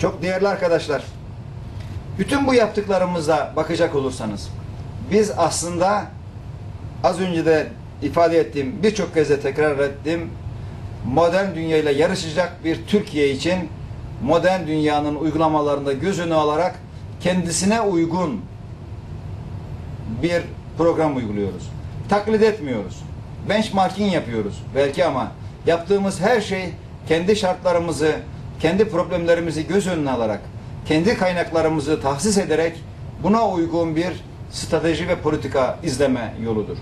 Çok değerli arkadaşlar, bütün bu yaptıklarımıza bakacak olursanız, biz aslında az önce de ifade ettiğim, birçok kez de tekrar ettim, modern dünyayla yarışacak bir Türkiye için modern dünyanın uygulamalarında göz önüne alarak kendisine uygun bir program uyguluyoruz. Taklit etmiyoruz. Benchmarking yapıyoruz belki ama yaptığımız her şey kendi şartlarımızı, kendi problemlerimizi göz önüne alarak, kendi kaynaklarımızı tahsis ederek buna uygun bir strateji ve politika izleme yoludur.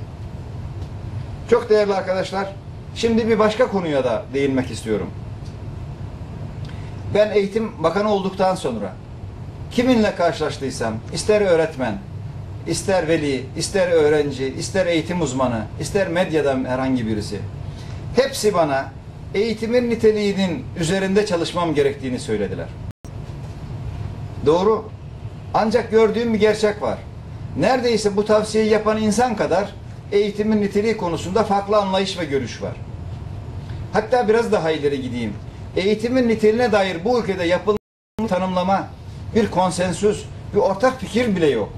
Çok değerli arkadaşlar, şimdi bir başka konuya da değinmek istiyorum. Ben eğitim bakanı olduktan sonra kiminle karşılaştıysam, ister öğretmen, ister veli, ister öğrenci, ister eğitim uzmanı, ister medyadan herhangi birisi, hepsi bana eğitimin niteliğinin üzerinde çalışmam gerektiğini söylediler. Doğru. Ancak gördüğüm bir gerçek var. Neredeyse bu tavsiyeyi yapan insan kadar eğitimin niteliği konusunda farklı anlayış ve görüş var. Hatta biraz daha ileri gideyim. Eğitimin niteliğine dair bu ülkede yapılan tanımlama, bir konsensüs, bir ortak fikir bile yok.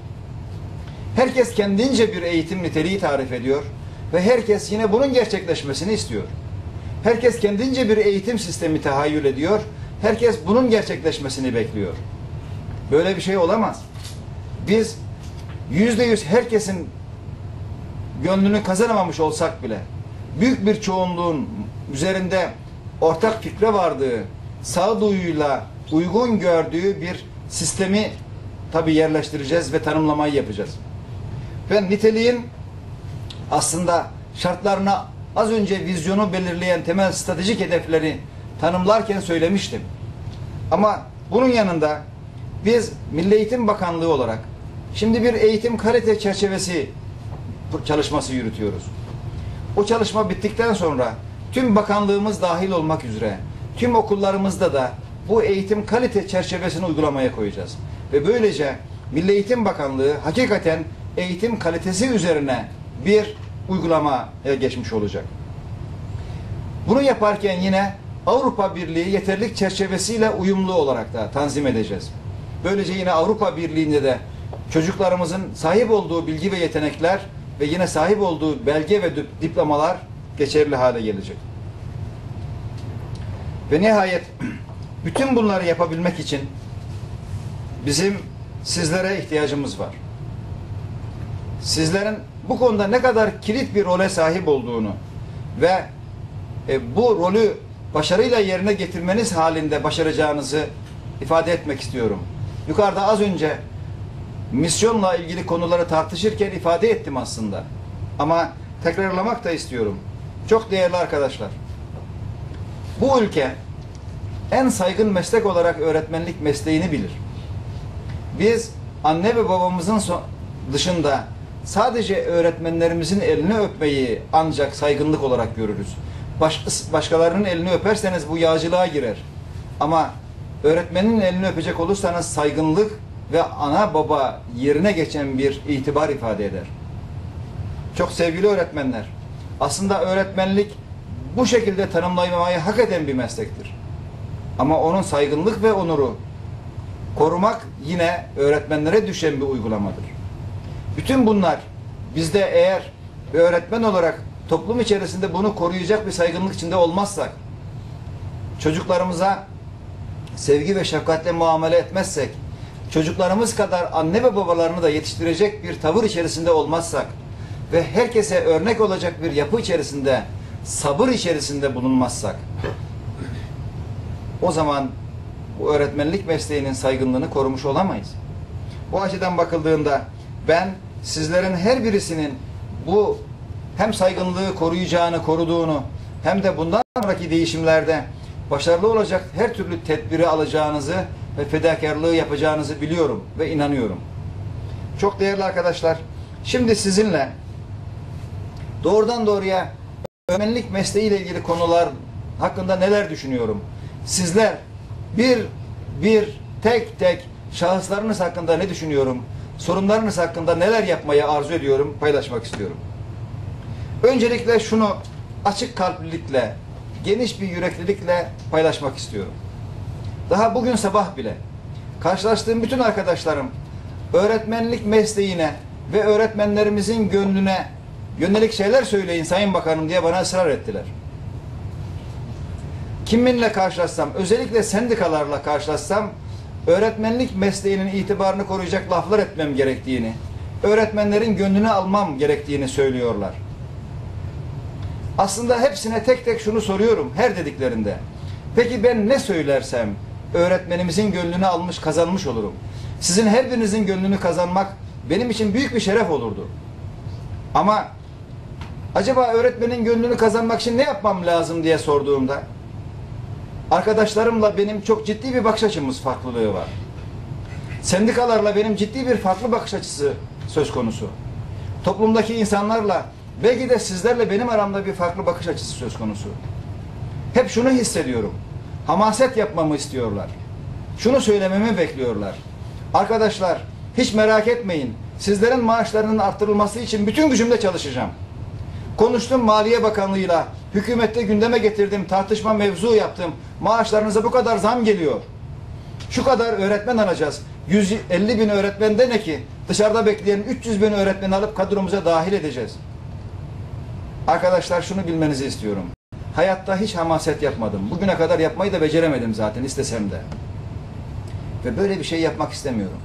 Herkes kendince bir eğitim niteliği tarif ediyor ve herkes yine bunun gerçekleşmesini istiyor. Herkes kendince bir eğitim sistemi tahayyül ediyor. Herkes bunun gerçekleşmesini bekliyor. Böyle bir şey olamaz. Biz yüzde yüz herkesin gönlünü kazanamamış olsak bile büyük bir çoğunluğun üzerinde ortak fikre vardığı, sağduyuyla uygun gördüğü bir sistemi tabi yerleştireceğiz ve tanımlamayı yapacağız. Ben niteliğin aslında şartlarına az önce vizyonu belirleyen temel stratejik hedefleri tanımlarken söylemiştim. Ama bunun yanında biz Milli Eğitim Bakanlığı olarak şimdi bir eğitim kalite çerçevesi çalışması yürütüyoruz. O çalışma bittikten sonra tüm bakanlığımız dahil olmak üzere tüm okullarımızda da bu eğitim kalite çerçevesini uygulamaya koyacağız. Ve böylece Milli Eğitim Bakanlığı hakikaten eğitim kalitesi üzerine bir uygulamaya geçmiş olacak. Bunu yaparken yine Avrupa Birliği yeterlik çerçevesiyle uyumlu olarak da tanzim edeceğiz. Böylece yine Avrupa Birliği'nde de çocuklarımızın sahip olduğu bilgi ve yetenekler ve yine sahip olduğu belge ve diplomalar geçerli hale gelecek. Ve nihayet bütün bunları yapabilmek için bizim sizlere ihtiyacımız var. Sizlerin bu konuda ne kadar kilit bir role sahip olduğunu ve e, bu rolü başarıyla yerine getirmeniz halinde başaracağınızı ifade etmek istiyorum. Yukarıda az önce misyonla ilgili konuları tartışırken ifade ettim aslında. Ama tekrarlamak da istiyorum. Çok değerli arkadaşlar. Bu ülke en saygın meslek olarak öğretmenlik mesleğini bilir. Biz anne ve babamızın dışında sadece öğretmenlerimizin elini öpmeyi ancak saygınlık olarak görürüz. Baş, başkalarının elini öperseniz bu yağcılığa girer. Ama öğretmenin elini öpecek olursanız saygınlık ve ana baba yerine geçen bir itibar ifade eder. Çok sevgili öğretmenler, aslında öğretmenlik bu şekilde tanımlamayı hak eden bir meslektir. Ama onun saygınlık ve onuru korumak yine öğretmenlere düşen bir uygulamadır. Bütün bunlar bizde eğer bir öğretmen olarak toplum içerisinde bunu koruyacak bir saygınlık içinde olmazsak, çocuklarımıza sevgi ve şefkatle muamele etmezsek, çocuklarımız kadar anne ve babalarını da yetiştirecek bir tavır içerisinde olmazsak ve herkese örnek olacak bir yapı içerisinde, sabır içerisinde bulunmazsak, o zaman bu öğretmenlik mesleğinin saygınlığını korumuş olamayız. Bu açıdan bakıldığında ben sizlerin her birisinin bu hem saygınlığı koruyacağını, koruduğunu hem de bundan sonraki değişimlerde başarılı olacak her türlü tedbiri alacağınızı ve fedakarlığı yapacağınızı biliyorum ve inanıyorum. Çok değerli arkadaşlar, şimdi sizinle doğrudan doğruya öğretmenlik mesleğiyle ilgili konular hakkında neler düşünüyorum? Sizler bir bir tek tek şahıslarınız hakkında ne düşünüyorum? Sorunlarınız hakkında neler yapmayı arzu ediyorum, paylaşmak istiyorum. Öncelikle şunu açık kalplilikle, geniş bir yüreklilikle paylaşmak istiyorum. Daha bugün sabah bile karşılaştığım bütün arkadaşlarım öğretmenlik mesleğine ve öğretmenlerimizin gönlüne yönelik şeyler söyleyin Sayın Bakanım diye bana ısrar ettiler. Kiminle karşılaşsam, özellikle sendikalarla karşılaşsam öğretmenlik mesleğinin itibarını koruyacak laflar etmem gerektiğini, öğretmenlerin gönlünü almam gerektiğini söylüyorlar. Aslında hepsine tek tek şunu soruyorum her dediklerinde. Peki ben ne söylersem öğretmenimizin gönlünü almış, kazanmış olurum. Sizin her birinizin gönlünü kazanmak benim için büyük bir şeref olurdu. Ama acaba öğretmenin gönlünü kazanmak için ne yapmam lazım diye sorduğumda arkadaşlarımla benim çok ciddi bir bakış açımız farklılığı var. Sendikalarla benim ciddi bir farklı bakış açısı söz konusu. Toplumdaki insanlarla belki de sizlerle benim aramda bir farklı bakış açısı söz konusu. Hep şunu hissediyorum. Hamaset yapmamı istiyorlar. Şunu söylememi bekliyorlar. Arkadaşlar hiç merak etmeyin. Sizlerin maaşlarının arttırılması için bütün gücümle çalışacağım. Konuştum Maliye Bakanlığı'yla. Hükümette gündeme getirdim. Tartışma mevzu yaptım. Maaşlarınıza bu kadar zam geliyor. Şu kadar öğretmen alacağız. 150 bin öğretmen de ne ki? Dışarıda bekleyen 300 bin öğretmen alıp kadromuza dahil edeceğiz. Arkadaşlar şunu bilmenizi istiyorum. Hayatta hiç hamaset yapmadım. Bugüne kadar yapmayı da beceremedim zaten istesem de. Ve böyle bir şey yapmak istemiyorum.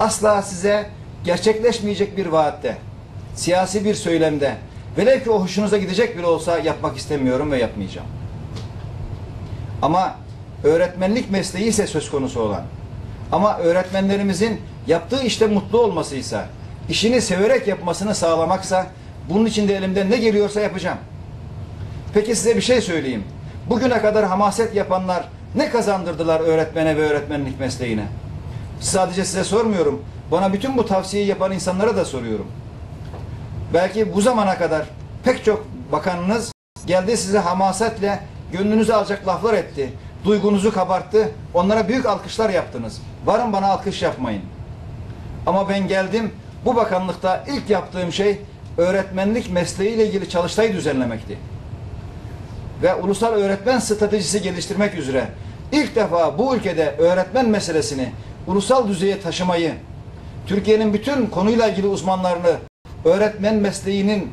Asla size gerçekleşmeyecek bir vaatte, siyasi bir söylemde, velev ki o hoşunuza gidecek bile olsa yapmak istemiyorum ve yapmayacağım. Ama öğretmenlik mesleği ise söz konusu olan, ama öğretmenlerimizin yaptığı işte mutlu olmasıysa, işini severek yapmasını sağlamaksa, bunun için de elimden ne geliyorsa yapacağım. Peki size bir şey söyleyeyim. Bugüne kadar hamaset yapanlar ne kazandırdılar öğretmene ve öğretmenlik mesleğine? Sadece size sormuyorum. Bana bütün bu tavsiyeyi yapan insanlara da soruyorum. Belki bu zamana kadar pek çok bakanınız geldi size hamasetle gönlünüzü alacak laflar etti. Duygunuzu kabarttı. Onlara büyük alkışlar yaptınız. Varın bana alkış yapmayın. Ama ben geldim bu bakanlıkta ilk yaptığım şey öğretmenlik mesleğiyle ilgili çalıştayı düzenlemekti. Ve ulusal öğretmen stratejisi geliştirmek üzere ilk defa bu ülkede öğretmen meselesini ulusal düzeye taşımayı, Türkiye'nin bütün konuyla ilgili uzmanlarını öğretmen mesleğinin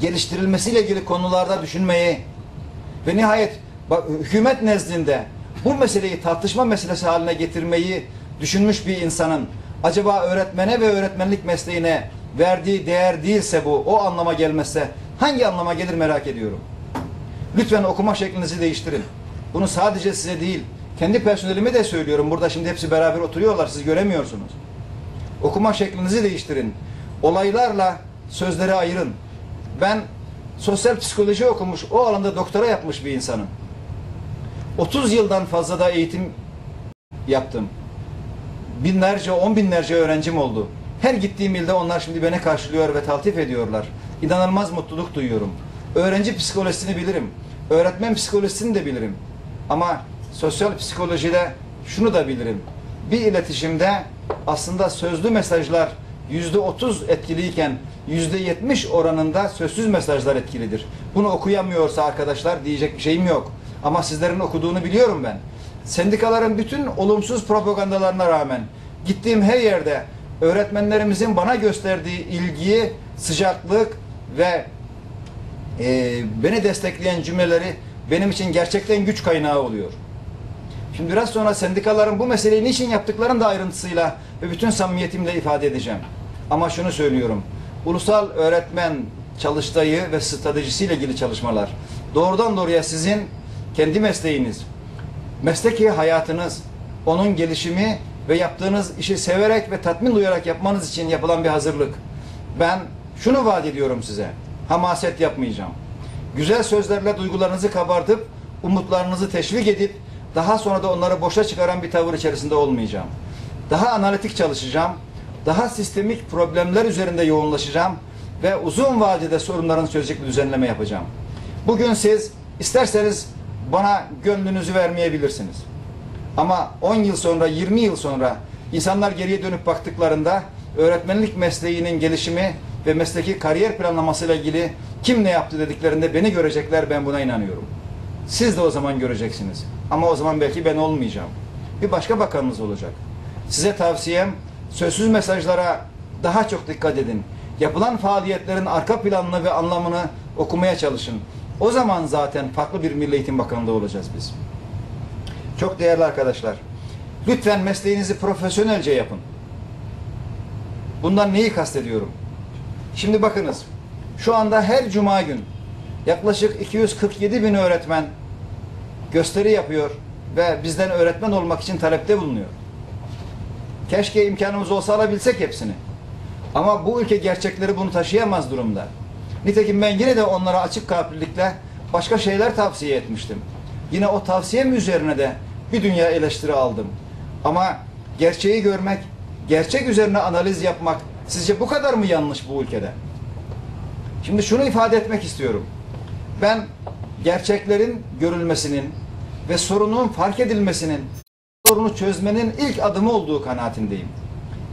geliştirilmesiyle ilgili konularda düşünmeyi ve nihayet hükümet nezdinde bu meseleyi tartışma meselesi haline getirmeyi düşünmüş bir insanın acaba öğretmene ve öğretmenlik mesleğine verdiği değer değilse bu, o anlama gelmezse hangi anlama gelir merak ediyorum. Lütfen okuma şeklinizi değiştirin. Bunu sadece size değil, kendi personelime de söylüyorum. Burada şimdi hepsi beraber oturuyorlar, siz göremiyorsunuz. Okuma şeklinizi değiştirin. Olaylarla sözleri ayırın. Ben sosyal psikoloji okumuş, o alanda doktora yapmış bir insanım. 30 yıldan fazla da eğitim yaptım. Binlerce, on binlerce öğrencim oldu. Her gittiğim ilde onlar şimdi beni karşılıyor ve taltif ediyorlar. İnanılmaz mutluluk duyuyorum. Öğrenci psikolojisini bilirim. Öğretmen psikolojisini de bilirim. Ama sosyal psikolojide şunu da bilirim. Bir iletişimde aslında sözlü mesajlar yüzde otuz etkiliyken yüzde yetmiş oranında sözsüz mesajlar etkilidir. Bunu okuyamıyorsa arkadaşlar diyecek bir şeyim yok. Ama sizlerin okuduğunu biliyorum ben. Sendikaların bütün olumsuz propagandalarına rağmen gittiğim her yerde öğretmenlerimizin bana gösterdiği ilgiyi, sıcaklık ve e, beni destekleyen cümleleri benim için gerçekten güç kaynağı oluyor. Şimdi biraz sonra sendikaların bu meseleyi niçin yaptıklarını da ayrıntısıyla ve bütün samimiyetimle ifade edeceğim. Ama şunu söylüyorum. Ulusal öğretmen çalıştayı ve stratejisiyle ilgili çalışmalar doğrudan doğruya sizin kendi mesleğiniz, mesleki hayatınız, onun gelişimi ve yaptığınız işi severek ve tatmin duyarak yapmanız için yapılan bir hazırlık. Ben şunu vaat ediyorum size. Hamaset yapmayacağım. Güzel sözlerle duygularınızı kabartıp umutlarınızı teşvik edip daha sonra da onları boşa çıkaran bir tavır içerisinde olmayacağım. Daha analitik çalışacağım. Daha sistemik problemler üzerinde yoğunlaşacağım ve uzun vadede sorunların çözecek bir düzenleme yapacağım. Bugün siz isterseniz bana gönlünüzü vermeyebilirsiniz. Ama 10 yıl sonra, 20 yıl sonra insanlar geriye dönüp baktıklarında öğretmenlik mesleğinin gelişimi ve mesleki kariyer planlamasıyla ilgili kim ne yaptı dediklerinde beni görecekler ben buna inanıyorum. Siz de o zaman göreceksiniz. Ama o zaman belki ben olmayacağım. Bir başka bakanınız olacak. Size tavsiyem sözsüz mesajlara daha çok dikkat edin. Yapılan faaliyetlerin arka planını ve anlamını okumaya çalışın. O zaman zaten farklı bir Milli Eğitim Bakanlığı olacağız biz. Çok değerli arkadaşlar. Lütfen mesleğinizi profesyonelce yapın. Bundan neyi kastediyorum? Şimdi bakınız. Şu anda her cuma gün yaklaşık 247 bin öğretmen gösteri yapıyor ve bizden öğretmen olmak için talepte bulunuyor. Keşke imkanımız olsa alabilsek hepsini. Ama bu ülke gerçekleri bunu taşıyamaz durumda. Nitekim ben yine de onlara açık kalplilikle başka şeyler tavsiye etmiştim. Yine o tavsiyem üzerine de bir dünya eleştiri aldım. Ama gerçeği görmek, gerçek üzerine analiz yapmak sizce bu kadar mı yanlış bu ülkede? Şimdi şunu ifade etmek istiyorum. Ben gerçeklerin görülmesinin ve sorunun fark edilmesinin, sorunu çözmenin ilk adımı olduğu kanaatindeyim.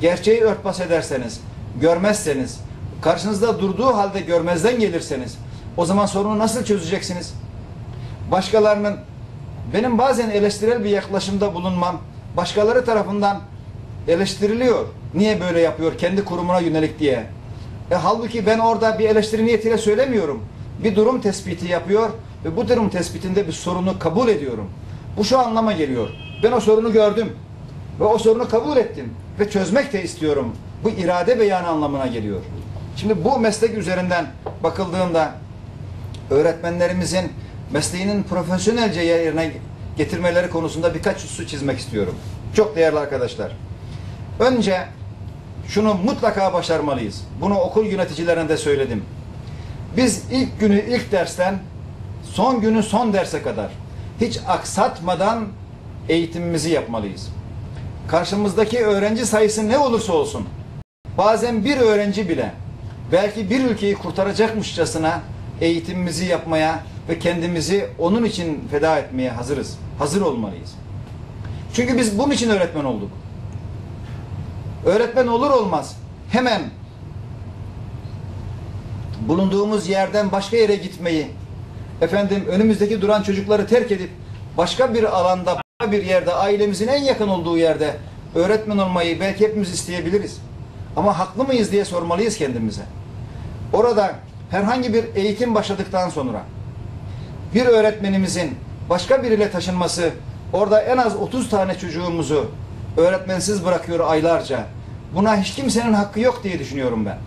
Gerçeği örtbas ederseniz, görmezseniz, karşınızda durduğu halde görmezden gelirseniz, o zaman sorunu nasıl çözeceksiniz? Başkalarının, benim bazen eleştirel bir yaklaşımda bulunmam, başkaları tarafından eleştiriliyor. Niye böyle yapıyor kendi kurumuna yönelik diye. E, halbuki ben orada bir eleştiri niyetiyle söylemiyorum. Bir durum tespiti yapıyor ve bu durum tespitinde bir sorunu kabul ediyorum. Bu şu anlama geliyor. Ben o sorunu gördüm ve o sorunu kabul ettim ve çözmek de istiyorum. Bu irade beyanı anlamına geliyor. Şimdi bu meslek üzerinden bakıldığında öğretmenlerimizin mesleğinin profesyonelce yerine getirmeleri konusunda birkaç husus çizmek istiyorum. Çok değerli arkadaşlar. Önce şunu mutlaka başarmalıyız. Bunu okul yöneticilerine de söyledim. Biz ilk günü ilk dersten son günü son derse kadar hiç aksatmadan eğitimimizi yapmalıyız. Karşımızdaki öğrenci sayısı ne olursa olsun bazen bir öğrenci bile belki bir ülkeyi kurtaracakmışçasına eğitimimizi yapmaya ve kendimizi onun için feda etmeye hazırız. Hazır olmalıyız. Çünkü biz bunun için öğretmen olduk. Öğretmen olur olmaz hemen bulunduğumuz yerden başka yere gitmeyi, efendim önümüzdeki duran çocukları terk edip başka bir alanda, bir yerde, ailemizin en yakın olduğu yerde öğretmen olmayı belki hepimiz isteyebiliriz. Ama haklı mıyız diye sormalıyız kendimize. Orada herhangi bir eğitim başladıktan sonra bir öğretmenimizin başka biriyle taşınması, orada en az 30 tane çocuğumuzu öğretmensiz bırakıyor aylarca. Buna hiç kimsenin hakkı yok diye düşünüyorum ben.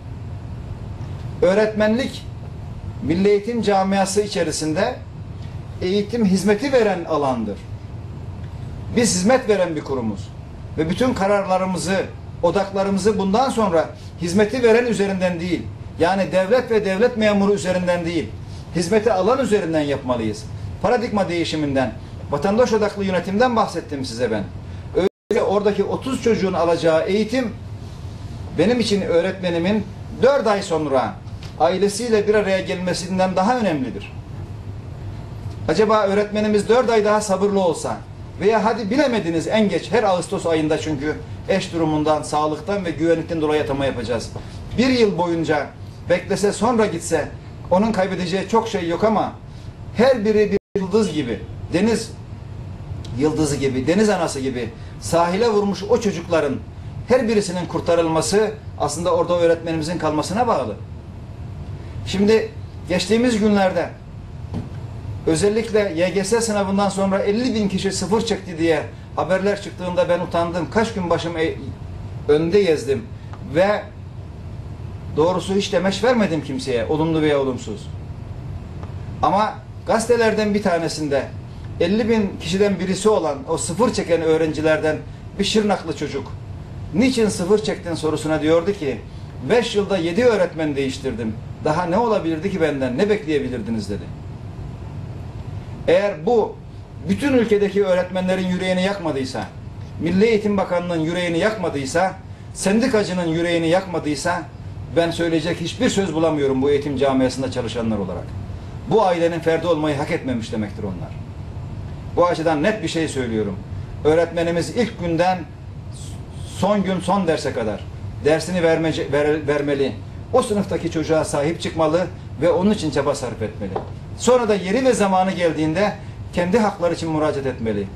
Öğretmenlik Milli Eğitim camiası içerisinde eğitim hizmeti veren alandır. Biz hizmet veren bir kurumuz. Ve bütün kararlarımızı, odaklarımızı bundan sonra hizmeti veren üzerinden değil, yani devlet ve devlet memuru üzerinden değil, hizmeti alan üzerinden yapmalıyız. Paradigma değişiminden, vatandaş odaklı yönetimden bahsettim size ben. Öyle oradaki 30 çocuğun alacağı eğitim benim için öğretmenimin 4 ay sonra ailesiyle bir araya gelmesinden daha önemlidir. Acaba öğretmenimiz 4 ay daha sabırlı olsa veya hadi bilemediniz en geç her Ağustos ayında çünkü eş durumundan, sağlıktan ve güvenlikten dolayı atama yapacağız. Bir yıl boyunca beklese sonra gitse onun kaybedeceği çok şey yok ama her biri bir yıldız gibi, deniz yıldızı gibi, deniz anası gibi sahile vurmuş o çocukların her birisinin kurtarılması aslında orada öğretmenimizin kalmasına bağlı. Şimdi geçtiğimiz günlerde özellikle YGS sınavından sonra 50 bin kişi sıfır çekti diye haberler çıktığında ben utandım. Kaç gün başım e önde gezdim ve doğrusu hiç demeç vermedim kimseye olumlu veya olumsuz. Ama gazetelerden bir tanesinde 50 bin kişiden birisi olan o sıfır çeken öğrencilerden bir Şırnaklı çocuk niçin sıfır çektin sorusuna diyordu ki 5 yılda 7 öğretmen değiştirdim. Daha ne olabilirdi ki benden? Ne bekleyebilirdiniz dedi. Eğer bu bütün ülkedeki öğretmenlerin yüreğini yakmadıysa, Milli Eğitim Bakanlığı'nın yüreğini yakmadıysa, sendikacının yüreğini yakmadıysa ben söyleyecek hiçbir söz bulamıyorum bu eğitim camiasında çalışanlar olarak. Bu ailenin ferdi olmayı hak etmemiş demektir onlar. Bu açıdan net bir şey söylüyorum. Öğretmenimiz ilk günden son gün son derse kadar dersini vermece, ver, vermeli. O sınıftaki çocuğa sahip çıkmalı ve onun için çaba sarf etmeli. Sonra da yeri ve zamanı geldiğinde kendi hakları için müracaat etmeli.